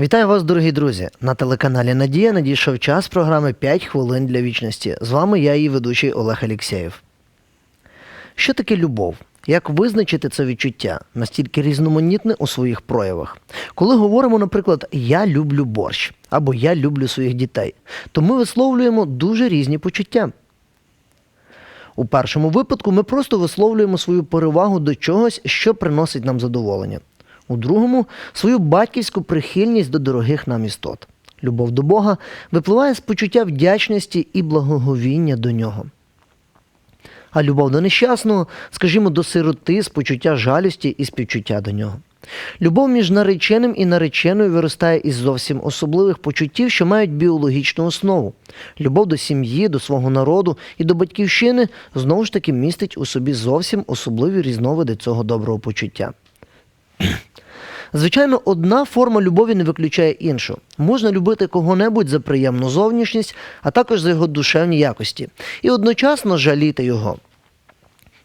Вітаю вас, дорогі друзі! На телеканалі Надія надійшов час програми «5 хвилин для вічності. З вами я, її ведучий Олег Алєксєєв. Що таке любов? Як визначити це відчуття настільки різноманітне у своїх проявах? Коли говоримо, наприклад, я люблю борщ або я люблю своїх дітей, то ми висловлюємо дуже різні почуття. У першому випадку ми просто висловлюємо свою перевагу до чогось, що приносить нам задоволення. У другому свою батьківську прихильність до дорогих нам істот. Любов до Бога випливає з почуття вдячності і благоговіння до нього. А любов до нещасного, скажімо, до сироти з почуття жалості і співчуття до нього. Любов між нареченим і нареченою виростає із зовсім особливих почуттів, що мають біологічну основу. Любов до сім'ї, до свого народу і до батьківщини знову ж таки містить у собі зовсім особливі різновиди цього доброго почуття. Звичайно, одна форма любові не виключає іншу. Можна любити кого-небудь за приємну зовнішність, а також за його душевні якості, і одночасно жаліти його.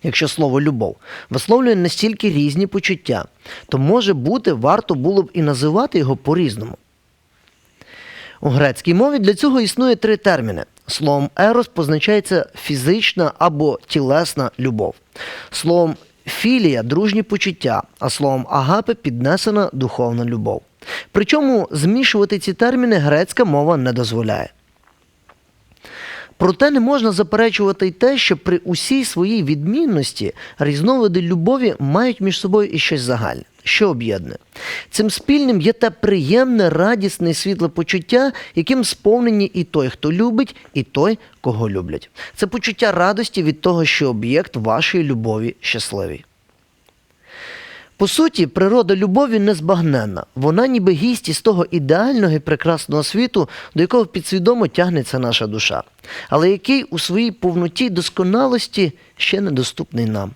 Якщо слово любов висловлює настільки різні почуття, то може бути варто було б і називати його по-різному. У грецькій мові для цього існує три терміни. Словом ерос позначається фізична або тілесна любов. Словом філія дружні почуття, а словом агапе піднесена духовна любов. Причому змішувати ці терміни грецька мова не дозволяє. Проте не можна заперечувати й те, що при усій своїй відмінності різновиди любові мають між собою і щось загальне, що об'єднує. Цим спільним є те приємне, радісне і світле почуття, яким сповнені і той, хто любить, і той, кого люблять. Це почуття радості від того, що об'єкт вашої любові щасливий. По суті, природа любові незбагненна. Вона ніби гість із того ідеального і прекрасного світу, до якого підсвідомо тягнеться наша душа, але який у своїй повноті досконалості ще недоступний нам.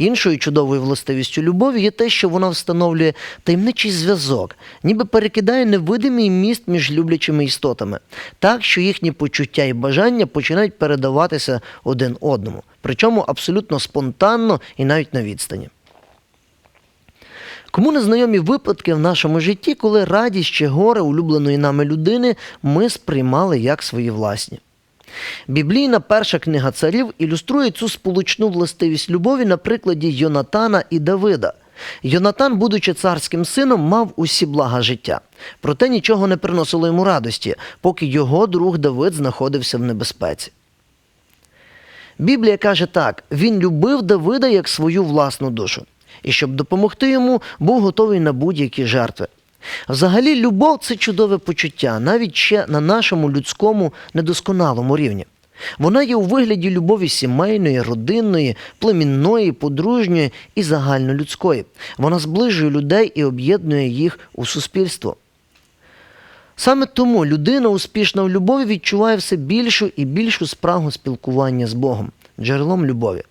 Іншою чудовою властивістю любові є те, що вона встановлює таємничий зв'язок, ніби перекидає невидимий міст між люблячими істотами, так що їхні почуття і бажання починають передаватися один одному, причому абсолютно спонтанно і навіть на відстані. Кому не знайомі випадки в нашому житті, коли радість чи горе улюбленої нами людини ми сприймали як свої власні. Біблійна перша книга царів ілюструє цю сполучну властивість любові на прикладі Йонатана і Давида. Йонатан, будучи царським сином, мав усі блага життя, проте нічого не приносило йому радості, поки його друг Давид знаходився в небезпеці. Біблія каже так: він любив Давида як свою власну душу, і щоб допомогти йому, був готовий на будь-які жертви. Взагалі, любов це чудове почуття, навіть ще на нашому людському недосконалому рівні. Вона є у вигляді любові сімейної, родинної, племінної, подружньої і загальнолюдської. Вона зближує людей і об'єднує їх у суспільство. Саме тому людина, успішна в любові, відчуває все більшу і більшу спрагу спілкування з Богом, джерелом любові.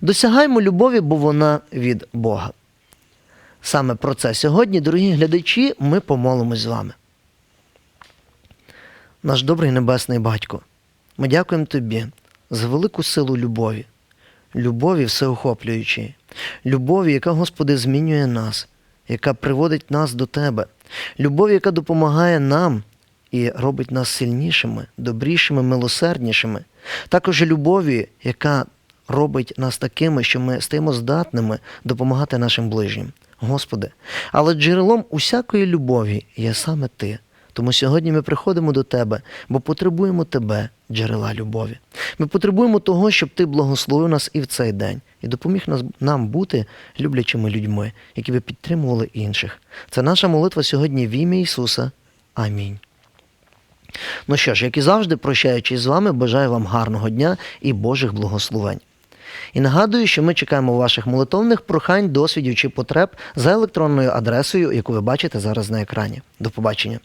Досягаймо любові, бо вона від Бога. Саме про це сьогодні, дорогі глядачі, ми помолимось з вами. Наш добрий небесний батько, ми дякуємо Тобі за велику силу любові, любові всеохоплюючої, любові, яка, Господи, змінює нас, яка приводить нас до Тебе, любові, яка допомагає нам і робить нас сильнішими, добрішими, милосерднішими, також любові, яка робить нас такими, що ми стаємо здатними допомагати нашим ближнім. Господи, але джерелом усякої любові є саме Ти. Тому сьогодні ми приходимо до Тебе, бо потребуємо Тебе, джерела любові. Ми потребуємо того, щоб Ти благословив нас і в цей день, і допоміг нам бути люблячими людьми, які би підтримували інших. Це наша молитва сьогодні в ім'я Ісуса. Амінь. Ну що ж, як і завжди, прощаючись з вами, бажаю вам гарного дня і Божих благословень. І нагадую, що ми чекаємо ваших молитовних прохань, досвідів чи потреб за електронною адресою, яку ви бачите зараз на екрані. До побачення.